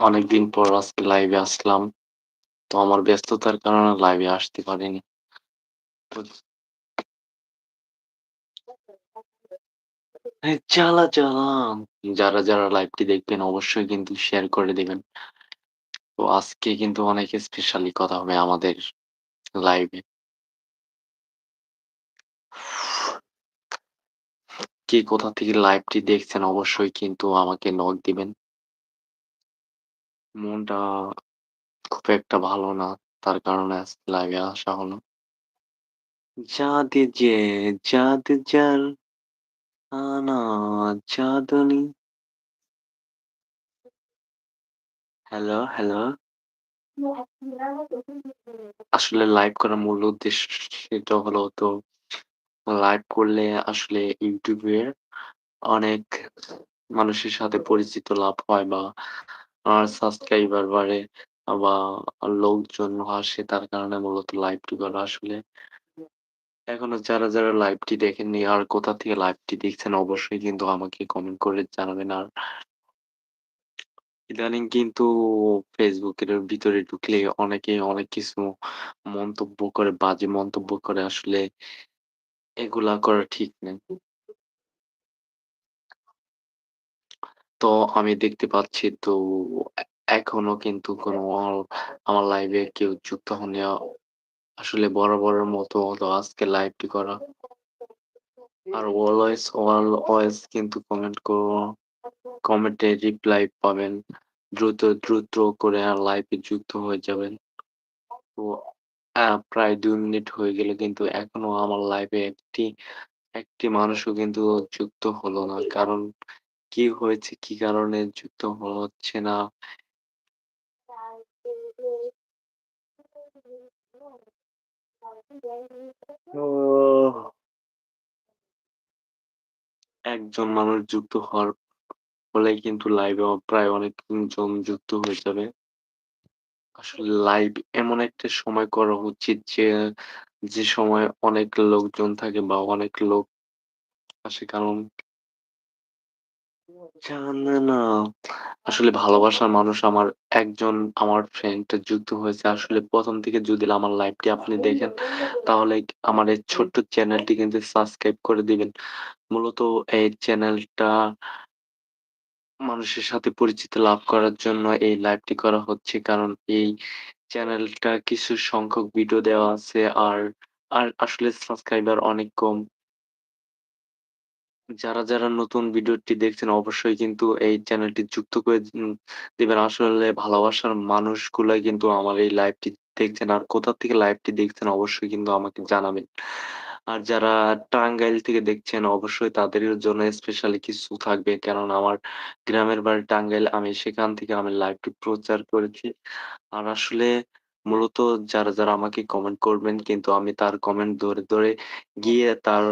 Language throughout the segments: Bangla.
অনেকদিন পর আজকে লাইভে আসলাম। তো আমার ব্যস্ততার কারণে লাইভে আসতে পারিনি। চালা জ্বালা! যারা, যারা লাইভটি দেখবেন অবশ্যই কিন্তু শেয়ার করে দেবেন তো আজকে কিন্তু অনেক স্পেশালি কথা হবে আমাদের লাইভে। কে কোথা থেকে লাইভটি দেখছেন অবশ্যই কিন্তু আমাকে নক দিবেন। মনটা খুব একটা ভালো না। তার কারণে লাইভে আসা হলো। চাঁদে যে চাঁদ যার আনা চাঁদনি হ্যালো, হ্যালো। আসলে লাইভ করার মূল উদ্দেশ্য সেটা হলো তো লাইভ করলে আসলে ইউটিউবে অনেক মানুষের সাথে পরিচিত লাভ হয় বা সাবস্ক্রাইবার বাড়ে বা লোকজন আসে তার কারণে মূলত লাইভটি করা আসলে। এখনও যারা, যারা লাইভটি দেখেননি আর কোথা থেকে লাইভটি দেখছেন অবশ্যই কিন্তু আমাকে কমেন্ট করে জানাবেন। আর ইদানিং কিন্তু এর ভিতরে ঢুকলে অনেকেই অনেক কিছু মন্তব্য করে, বাজে মন্তব্য করে আসলে এগুলা করা ঠিক না। তো আমি দেখতে পাচ্ছি তো এখনও কিন্তু কোনো আমার লাইভে কেউ যুক্ত হননি। আ আসলে বরাবরের মতো হলো আজকে লাইভটি করা। আর অলওয়েজ অলওয়েজ কিন্তু কমেন্ট করো কমেন্টে রিপ্লাই পাবেন। দ্রুত, দ্রুত করে লাইভে যুক্ত হয়ে যাবেন। তো প্রায় দুই মিনিট হয়ে গেল কিন্তু এখনও আমার লাইভে একটি, একটি মানুষও কিন্তু যুক্ত হলো না। কারণ কি হয়েছে? কি কারণে যুক্ত হচ্ছে না? একজন মানুষ যুক্ত হওয়ার ফলেই কিন্তু লাইভে প্রায় অনেকজন যুক্ত হয়ে যাবে। আসলে লাইভ এমন একটা সময় করা উচিত যে, যে সময় অনেক লোকজন থাকে বা অনেক লোক আসে কারণ জানে না। আসলে ভালোবাসার মানুষ আমার একজন আমার ফ্রেন্ড যুক্ত হয়েছে। আসলে ১ম থেকে যদি আমার লাইভটি আপনি দেখেন তাহলে আমার এই ছোট্ট চ্যানেলটি কিন্তু সাবস্ক্রাইব করে দিবেন। মূলত এই চ্যানেলটা মানুষের সাথে পরিচিতি লাভ করার জন্য এই লাইভটি করা হচ্ছে। কারণ এই চ্যানেলটা কিছু সংখ্যক ভিডিও দেওয়া আছে। আর, আর আসলে সাবস্ক্রাইবার অনেক কম। যারা, যারা নতুন ভিডিওটি দেখছেন অবশ্যই কিন্তু এই চ্যানেলটি যুক্ত করে দিবেন। আসলে ভালোবাসার মানুষগুলাই কিন্তু আমার এই লাইভটি দেখছেন। আর কোথা থেকে লাইভটি দেখছেন অবশ্যই কিন্তু আমাকে জানাবেন। আর যারা টাঙ্গাইল থেকে দেখছেন অবশ্যই তাদের জন্য স্পেশালি কিছু থাকবে। কেননা আমার গ্রামের বাড়ি টাঙ্গাইল। আমি সেখান থেকে আমি লাইভটি প্রচার করেছি। আর আসলে মূলত যারা, যারা আমাকে কমেন্ট করবেন কিন্তু আমি তার কমেন্ট ধরে, ধরে গিয়ে তার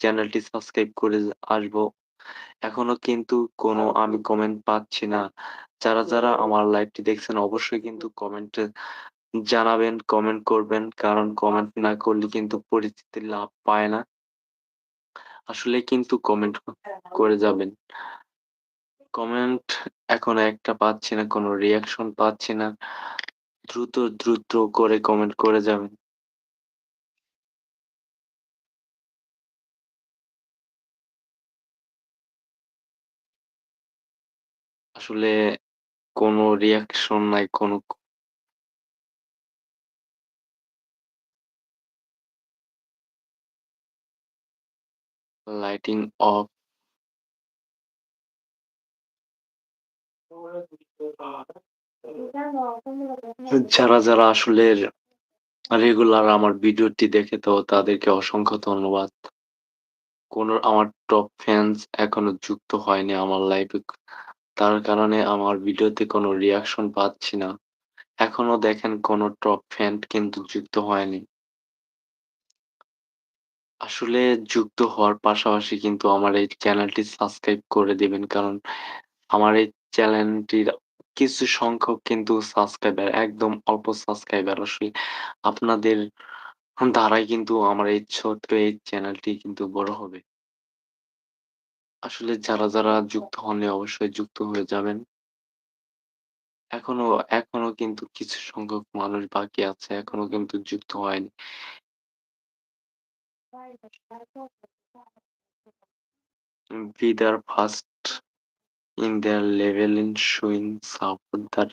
চ্যানেলটি সাবস্ক্রাইব করে আসব। এখনও কিন্তু কোনো আমি কমেন্ট পাচ্ছি না। যারা, যারা আমার লাইভটি দেখছেন অবশ্যই কিন্তু কমেন্টে জানাবেন, কমেন্ট করবেন। কারণ কমেন্ট না করলে কিন্তু পরিচিতি লাভ পায় না। আসলেই কিন্তু কমেন্ট করে যাবেন। কমেন্ট এখনও একটা পাচ্ছি না, কোনো রিঅ্যাকশন পাচ্ছি না। দ্রুত, দ্রুত করে কমেন্ট করে যাবেন। আসলে কোনো রিঅ্যাকশন নাই, কোনো লাইটিং অফ। যারা, যারা আসলে রেগুলার আমার ভিডিওটি দেখে তো তাদেরকে অসংখ্য ধন্যবাদ। কোনো আমার টপ ফ্যান্স এখনও যুক্ত হয়নি আমার লাইভে। তার কারণে আমার ভিডিওতে কোনো রিয়াকশন পাচ্ছি না। এখনও দেখেন কোনো টপ ফ্যান কিন্তু যুক্ত হয়নি। আসলে যুক্ত হওয়ার পাশাপাশি কিন্তু আমার এই চ্যানেলটি সাবস্ক্রাইব করে দিবেন। কারণ আমার এই চ্যানেলটির কিছু সংখ্যক কিন্তু সাবস্ক্রাইবার একদম অল্প সাবস্ক্রাইবার আসলে আপনাদের দ্বারাই কিন্তু আমার এই ছোট্ট এই চ্যানেলটি কিন্তু বড় হবে। আসলে যারা, যারা যুক্ত হননি অবশ্যই যুক্ত হয়ে যাবেন। এখনও এখনও কিন্তু কিছু সংখ্যক মানুষ বাকি আছে। এখনও কিন্তু যুক্ত হয়নি। Be there first in their level in showing support that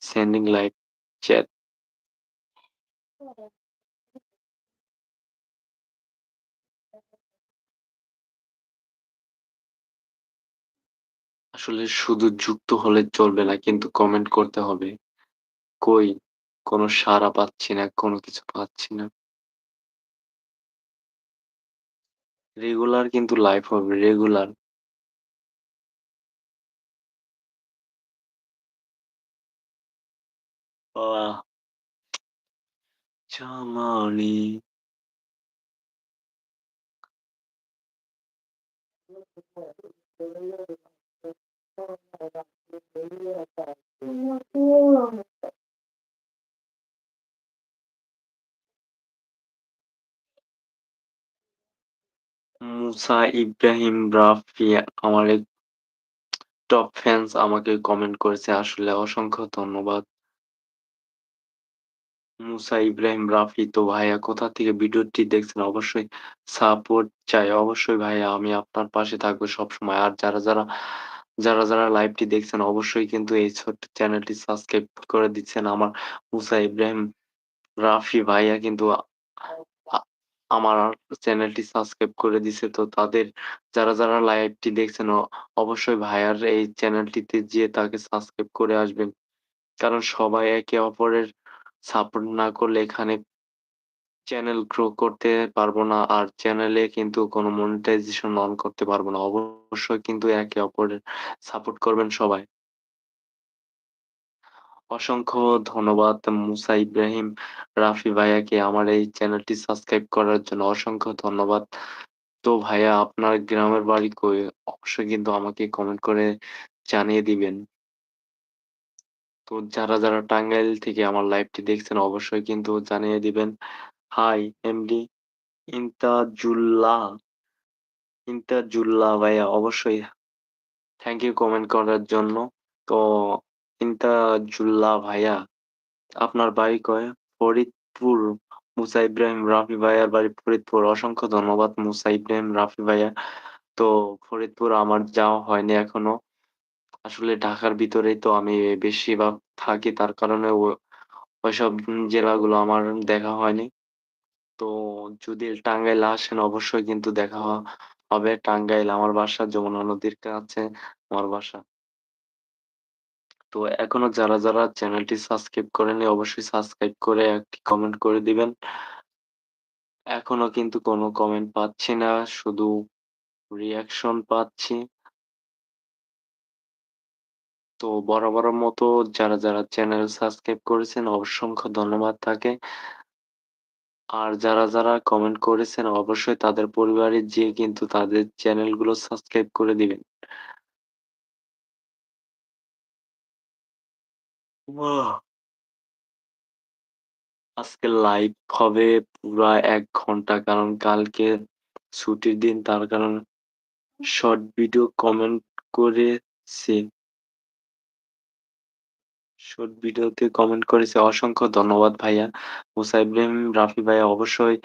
sending like chat. আসলে শুধু যুক্ত হলে চলবে না কিন্তু কমেন্ট করতে হবে। কই কোনো সাড়া পাচ্ছি না, কোনো কিছু পাচ্ছি না। রেগুলার কিন্তু লাইভ হবে, রেগুলার। আহ জামানি মুসা ইব্রাহিম রাফি আমার টপ ফ্যান্স আমাকে কমেন্ট করেছে আসলে অসংখ্য ধন্যবাদ। মুসা ইব্রাহিম রাফি তো ভাইয়া কোথা থেকে ভিডিওটি দেখছেন অবশ্যই সাপোর্ট চাই। অবশ্যই ভাইয়া আমি আপনার পাশে থাকব সবসময়। আর যারা, যারা, যারা, যারা লাইভটি দেখছেন অবশ্যই কিন্তু এই ছোট্ট চ্যানেলটি সাবস্ক্রাইব করে দিচ্ছেন। আমার মুসা ইব্রাহিম রাফি ভাইয়া কিন্তু আমার চ্যানেলটি সাবস্ক্রাইব করে দিছে। তো তাদের যারা, যারা লাইভটি দেখছেন অবশ্যই ভাইয়ার এই চ্যানেলটিতে যেয়ে তাকে সাবস্ক্রাইব করে আসবেন। কারণ সবাই একে অপরের সাপোর্ট না করলে এখানে চ্যানেল গ্রো করতে পারব না। আর চ্যানেলে কিন্তু কোনো মনিটাইজেশন অন করতে পারব না। অবশ্যই কিন্তু একে অপরের সাপোর্ট করবেন সবাই। অসংখ্য ধন্যবাদ মুসা ইব্রাহিম রাফি ভাইয়াকে আমার এই চ্যানেলটি সাবস্ক্রাইব করার জন্য অসংখ্য ধন্যবাদ। তো ভাইয়া আপনার গ্রামের বাড়ি কই? অবশ্যই কিন্তু আমাকে কমেন্ট করে জানিয়ে দিবেন। তো যারা, যারা টাঙ্গাইল থেকে আমার লাইভটি দেখছেন অবশ্যই কিন্তু জানিয়ে দিবেন। হাই এমডি ইনতাজুল্লাহ, ইন্তাজুল্লাহ ভাইয়া অবশ্যই থ্যাংক ইউ কমেন্ট করার জন্য। তো ইনতাজুল্লাহ ভাইয়া আপনার বাড়ি কয়? ফরিদপুর। মুসা ইব্রাহিম রাফি ভাইয়ার বাড়ি ফরিদপুর। অসংখ্য ধন্যবাদ মুসা ইব্রাহিম রাফি ভাইয়া। তো ফরিদপুর আমার যাওয়া হয়নি এখনও। আসলে ঢাকার ভিতরেই তো আমি বেশিরভাগ থাকি তার কারণে ওইসব জেলাগুলো আমার দেখা হয়নি। তো যদি টাঙ্গাইলে আসেন অবশ্যই কিন্তু দেখা হবে। টাঙ্গাইল আমার বাসা, যমুনা নদীর কাছে আমার বাসা। তো এখনও যারা, যারা চ্যানেলটি সাবস্ক্রাইব করেনি অবশ্যই সাবস্ক্রাইব করে একটি কমেন্ট করে দিবেন। এখনও কিন্তু কোনো কমেন্ট পাচ্ছি না, শুধু রিঅ্যাকশন পাচ্ছি। তো বরাবরের মতো যারা, যারা চ্যানেল সাবস্ক্রাইব করেছেন অসংখ্য ধন্যবাদ তাকে। আর যারা, যারা কমেন্ট করেছেন অবশ্যই তাদের পরিবারে যেয়ে কিন্তু তাদের চ্যানেলগুলো সাবস্ক্রাইব করে দিবেন। আজকে লাইভ হবে পুরা এক ঘণ্টা। কারণ কালকে ছুটির দিন তার কারণ শর্ট ভিডিও কমেন্ট করেছি। শর্ট ভিডিওতে কমেন্ট করেছে। অসংখ্য ধন্যবাদ ভাইয়া। মুসা ইব্রাহিম রাফি ভাইয়া অবশ্যই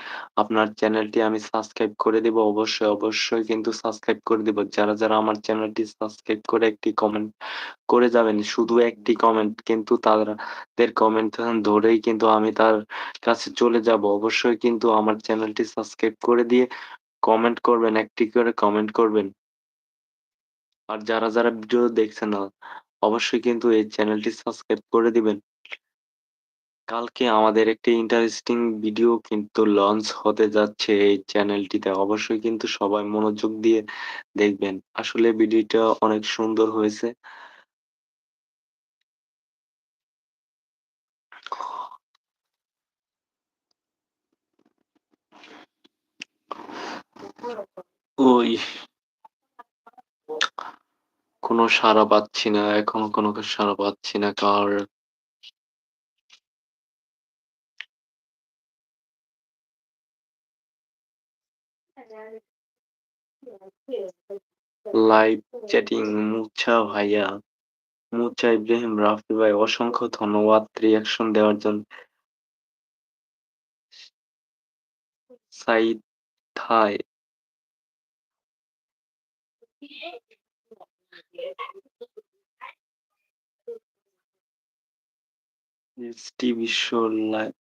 আপনার চ্যানেলটি আমি সাবস্ক্রাইব করে দিব। অবশ্যই, অবশ্যই কিন্তু সাবস্ক্রাইব করে দিব। যারা, যারা আমার চ্যানেলটি সাবস্ক্রাইব করে একটি কমেন্ট করে যাবেন। শুধু একটি কমেন্ট কিন্তু তাদের কমেন্ট ধরেই কিন্তু আমি তার কাছে চলে যাব। অবশ্যই কিন্তু আমার চ্যানেলটি সাবস্ক্রাইব করে দিয়ে কমেন্ট করবেন, একটি করে কমেন্ট করবেন। আর যারা, যারা ভিডিও দেখছেন না অবশ্যই কিন্তু এই চ্যানেলটি সাবস্ক্রাইব করে দিবেন। কালকে আমাদের একটি ইন্টারেস্টিং ভিডিও কিন্তু লঞ্চ হতে যাচ্ছে এই চ্যানেলটিতে। অবশ্যই কিন্তু সবাই মনোযোগ দিয়ে দেখবেন। আসলে ভিডিওটা অনেক সুন্দর হয়েছে। ওই কোনো সাড়া পাচ্ছি না। এখনও কোনো সাড়া পাচ্ছি না, কার লাইভ চ্যাটিং মুছা ভাইয়া। মুচা ইব্রাহিম রাফি ভাই, অসংখ্য ধন্যবাদ রিঅ্যাকশন দেওয়ার জন্য। সাইদ থাই। This TV show like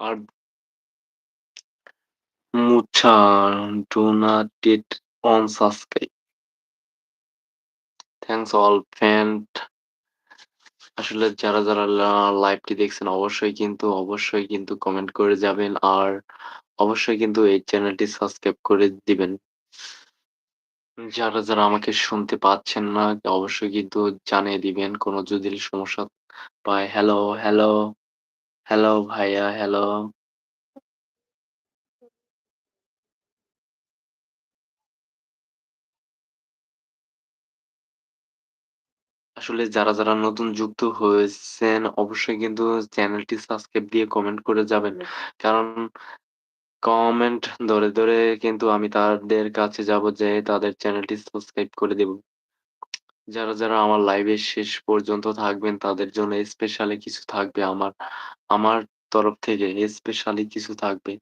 আর মুচা donated on subscribe. Thanks all friend. আসলে যারা, যারা লাইভটি দেখছেন অবশ্যই কিন্তু, অবশ্যই কিন্তু কমেন্ট করে যাবেন। আর অবশ্যই কিন্তু এই চ্যানেলটি সাবস্ক্রাইব করে দিবেন। যারা, যারা আমাকে শুনতে পাচ্ছেন না অবশ্যই কিন্তু জানিয়ে দিবেন কোনো যদি সমস্যা পায়। হ্যালো, হ্যালো, হ্যালো ভাইয়া হ্যালো। আসলে যারা, যারা নতুন যুক্ত হয়েছেন অবশ্যই কিন্তু চ্যানেলটি সাবস্ক্রাইব দিয়ে কমেন্ট করে যাবেন। কারণ কমেন্ট ধরে, ধরে কিন্তু আমি তাদের কাছে যাব যে তাদের চ্যানেলটি সাবস্ক্রাইব করে দেব। যারা, যারা আমার লাইভের শেষ পর্যন্ত থাকবেন তাদের জন্য স্পেশালি কিছু থাকবে আমার, আমার তরফ থেকে স্পেশালি কিছু থাকবে।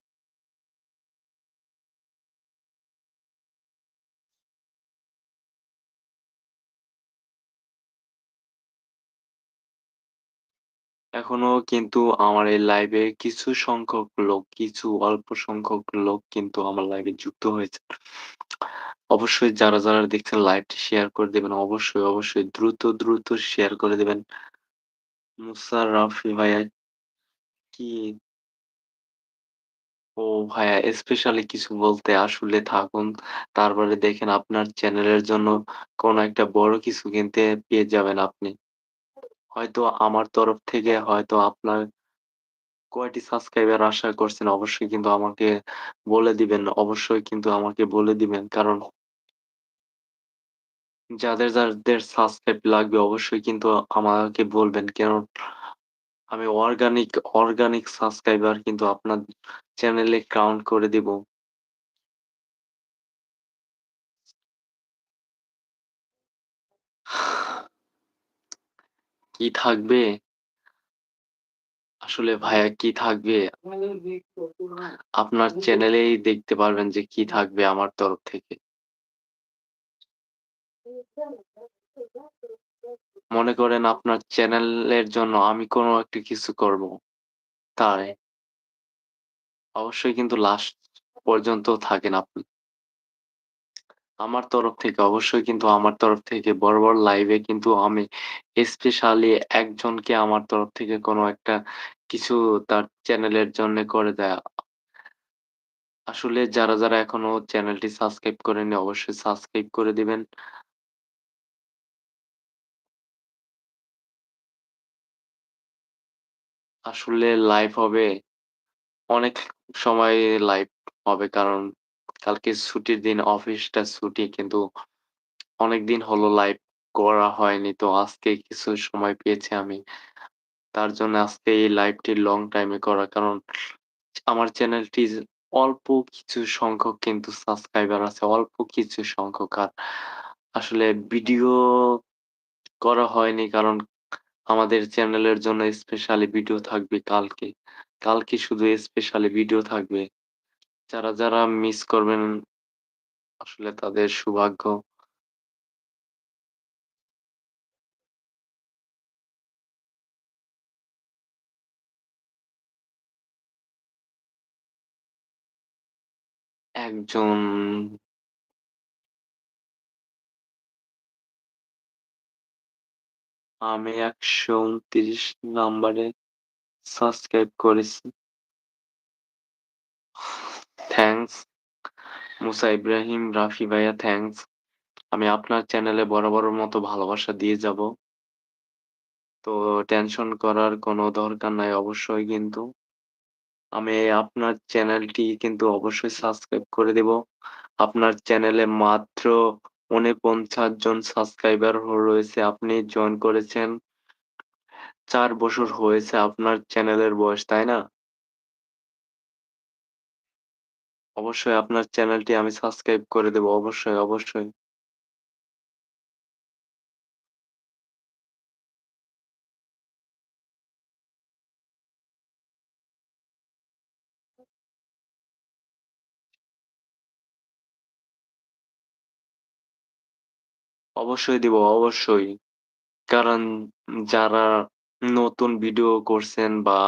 এখনও কিন্তু আমার এই লাইভে কিছু সংখ্যক লোক, কিছু অল্প সংখ্যক লোক কিন্তু আমার লাইভে যুক্ত হয়েছে। অবশ্যই যারা, যারা দেখছেন লাইভটি শেয়ার করে দিবেন। অবশ্যই, অবশ্যই দ্রুত, দ্রুত শেয়ার করে দিবেন। মুসা রাফি ভাইয়া কি? ও ভাইয়া স্পেশালি কিছু বলতে আসলে থাকুন। তারপরে দেখেন আপনার চ্যানেলের জন্য কোনো একটা বড় কিছু কিনতে পেয়ে যাবেন আপনি। হয়তো আমার তরফ থেকে হয়তো আপনার কয়টি সাবস্ক্রাইবার আশা করছেন অবশ্যই কিন্তু আমাকে বলে দিবেন। অবশ্যই কিন্তু আমাকে বলে দিবেন। কারণ যাদের, যাদের সাবস্ক্রাইব লাগবে অবশ্যই কিন্তু আমাকে বলবেন। কারণ আমি অর্গানিক, অর্গানিক সাবস্ক্রাইবার কিন্তু আপনার চ্যানেলে কাউন্ট করে দিব। কি থাকবে? আসলে ভাইয়া কি থাকবে? আপনার চ্যানেলেই দেখতে পারবেন যে কি থাকবে আমার তরফ থেকে। মনে করেন আপনার চ্যানেলের জন্য আমি কোনো একটা কিছু করব। তাই অবশ্যই কিন্তু লাস্ট পর্যন্ত থাকেন আপনি। আমার তরফ থেকে অবশ্যই কিন্তু আমার তরফ থেকে বড়, বড় লাইভে কিন্তু আমি স্পেশালি একজনকে আমার তরফ থেকে কোনো একটা কিছু তার চ্যানেলের জন্য করে দেয়া। আসলে যারা, যারা এখনও চ্যানেলটি সাবস্ক্রাইব করেননি অবশ্যই সাবস্ক্রাইব করে দিবেন। আসলে লাইভ হবে। অনেক সময় লাইভ হবে কারণ কালকে ছুটির দিন, অফিসটা ছুটি কিন্তু অনেকদিন হলো লাইভ করা হয়নি। তো আজকে কিছু সময় পেয়েছি আমি। তার জন্য আজকে এই লাইভটি লং টাইমে করা। কারণ আমার চ্যানেলটির অল্প কিছু সংখ্যক কিন্তু সাবস্ক্রাইবার আছে। অল্প কিছু সংখ্যক। আর আসলে ভিডিও করা হয়নি কারণ আমাদের চ্যানেলের জন্য স্পেশালি ভিডিও থাকবে কালকে। কালকে শুধু স্পেশালি ভিডিও থাকবে। যারা, যারা মিস করবেন আসলে তাদের সৌভাগ্য। একজন আমি ১২৯ নাম্বারে সাবস্ক্রাইব করেছি। থ্যাংকস মুসা ইব্রাহিম, রাফি ভাইয়া থ্যাংকস। আমি আপনার চ্যানেলে বরাবরের মতো ভালোবাসা দিয়ে যাব তো টেনশন করার কোনো দরকার নাই অবশ্যই কিন্তু। আমি আপনার চ্যানেলটি কিন্তু অবশ্যই সাবস্ক্রাইব করে দেবো। আপনার চ্যানেলে মাত্র ৪৯ জন সাবস্ক্রাইবার রয়েছে। আপনি জয়েন করেছেন চার বছর হয়েছে আপনার চ্যানেলের বয়স, তাই না? অবশ্যই আপনার চ্যানেলটি আমি সাবস্ক্রাইব করে দেবো। অবশ্যই, অবশ্যই। অবশ্যই দিব, অবশ্যই। কারণ যারা নতুন ভিডিও করছেন বা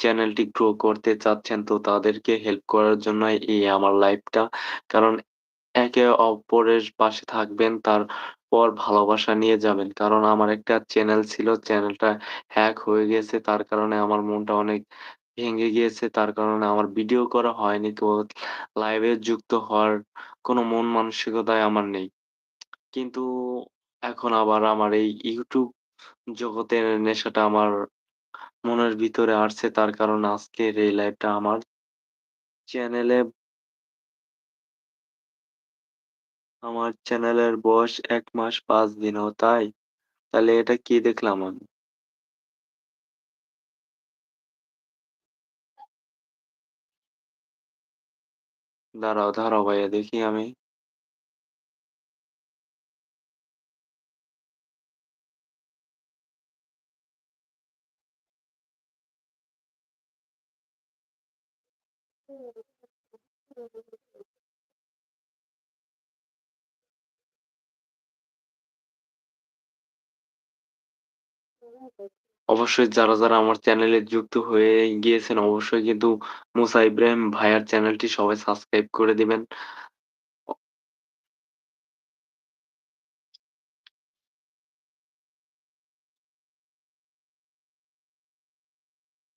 চ্যানেলটি গ্রো করতে চাচ্ছেন তো তাদেরকে হেল্প করার জন্য এই আমার লাইভটা। কারণ একে অপরের পাশে থাকবেন, তারপর ভালোবাসা নিয়ে যাবেন। কারণ আমার একটা চ্যানেল ছিল, চ্যানেলটা হ্যাক হয়ে গেছে। তার কারণে আমার মনটা অনেক ভেঙে গিয়েছে। তার কারণে আমার ভিডিও করা হয়নি। তো লাইভে যুক্ত হওয়ার কোনো মন মানসিকতায় আমার নেই। কিন্তু এখন আবার আমার এই YouTube জগতের নেশাটা আমার মনের ভিতরে আসছে। তার কারণ আজকের এই লাইভটা আমার চ্যানেলে আমার চ্যানেলের বয়স এক মাস পাঁচ দিন। ও তাই? তাহলে এটা কি দেখলাম আমি? দাঁড়াও, দাঁড়াও ভাইয়া দেখি আমি। অবশ্যই যারা, যারা আমার চ্যানেলে যুক্ত হয়ে গিয়েছেন অবশ্যই কিন্তু মুসা ইব্রাহিম ভাইয়ার চ্যানেলটি সবাই সাবস্ক্রাইব করে দিবেন।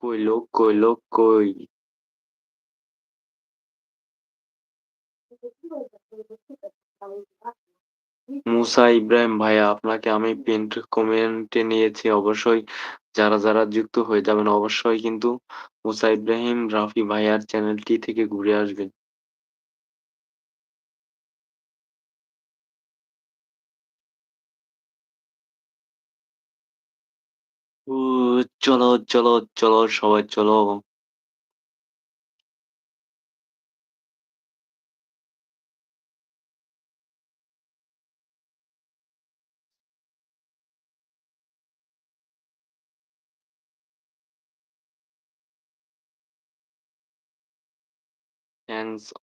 কই লোক, কই লোক, কই? মুসা ইব্রাহিম ভাইয়া আপনাকে আমি পিন্ড কমেন্টে নিয়েছি। অবশ্যই যারা, যারা যুক্ত হয়ে যাবেন অবশ্যই কিন্তু মুসা ইব্রাহিম, রাফি ভাইয়ার চ্যানেলটি থেকে ঘুরে আসবেন। চলো, চলো, চলো সবাই চলো।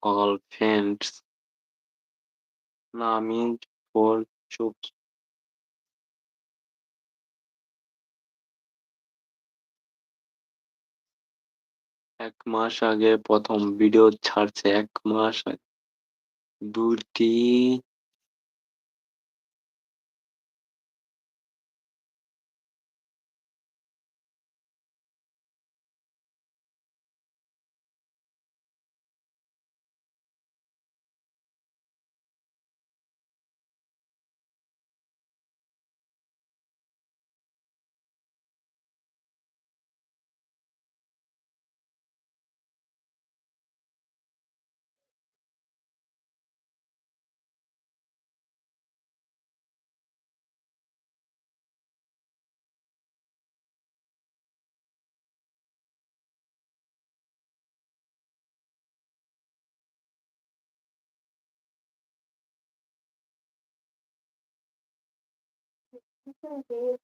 All friends. না আমি ফর চুপ। ১ মাস আগে প্রথম ভিডিও ছাড়ছে, এক মাস আগে। ২ Thank you.